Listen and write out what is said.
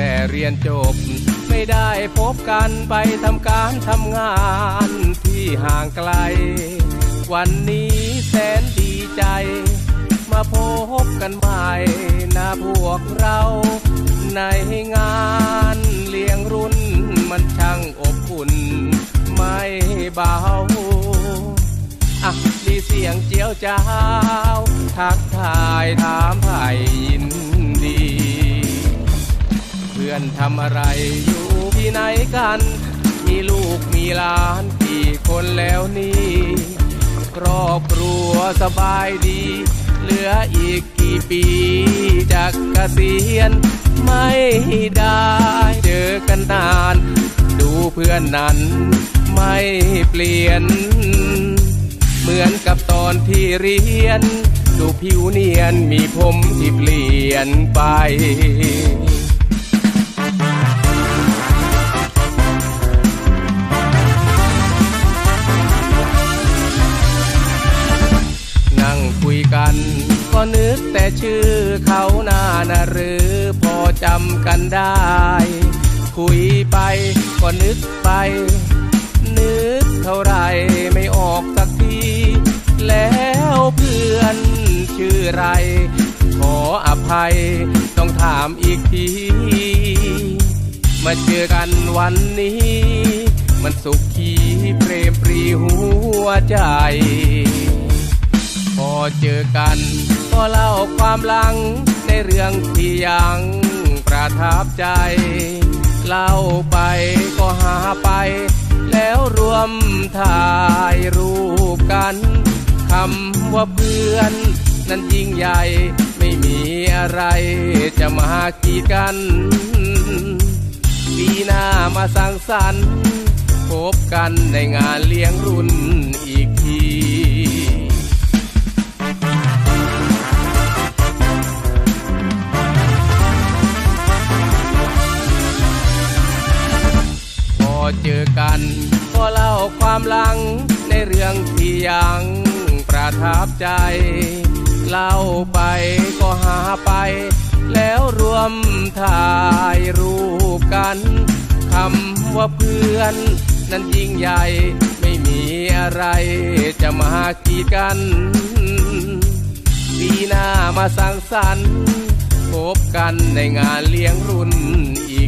แต่เรียนจบ ไม่ได้พบกันไปทำการทำงานที่ห่างไกล วันนี้แสนดีใจ มาพบกันใหม่นะพวกเรา ในงานเลี้ยงรุ่นมันช่างอบอุ่น ไม่เบาอะมีเสียงเจียวจ้าว ทักทายถามไถ่ อนทำอะไรอยู่ที่ไหนกัน มีลูกมีหลานกี่คนแล้วนี่ครอบครัวสบายดี เหลืออีกกี่ปีจากเกษียณไม่ได้เจอกันนาน ดูเพื่อนนั้นไม่เปลี่ยน เหมือนกับตอนที่เรียน ดูผิวเนียนมีผมที่เปลี่ยนไป นั่งคุยกัน ก็นึกแต่ชื่อเขาหน้านะหรือพอจำกันได้ คุยไปก็นึกไป นึกเท่าไรไม่ออกสักที แล้วเพื่อนชื่อไร ขออภัยต้องถามอีกที มาเจอกันวันนี้ มันสุขีเปรมปรีหัวใจ เจอกัน ก็เล่าความหลังในเรื่องที่ยังประทับใจ เล่าไปก็หาไป แล้วรวมถ่ายรูปกันคำว่าเพื่อน นั้นยิ่งใหญ่ไม่มีอะไรจะมากีดกัน ปีหน้ามาสร้างสรรค์พบกันในงานเลี้ยงรุ่น เจอกันก็เล่าความหลังในเรื่องที่ยังประทับใจ เล่าไปก็หาไป แล้วรวมถ่ายรูปกันคำว่าเพื่อน นั้นยิ่งใหญ่ไม่มีอะไรจะมากีดกันปีหน้ามาสร้างสรรค์พบกันในงานเลี้ยงรุ่นอีก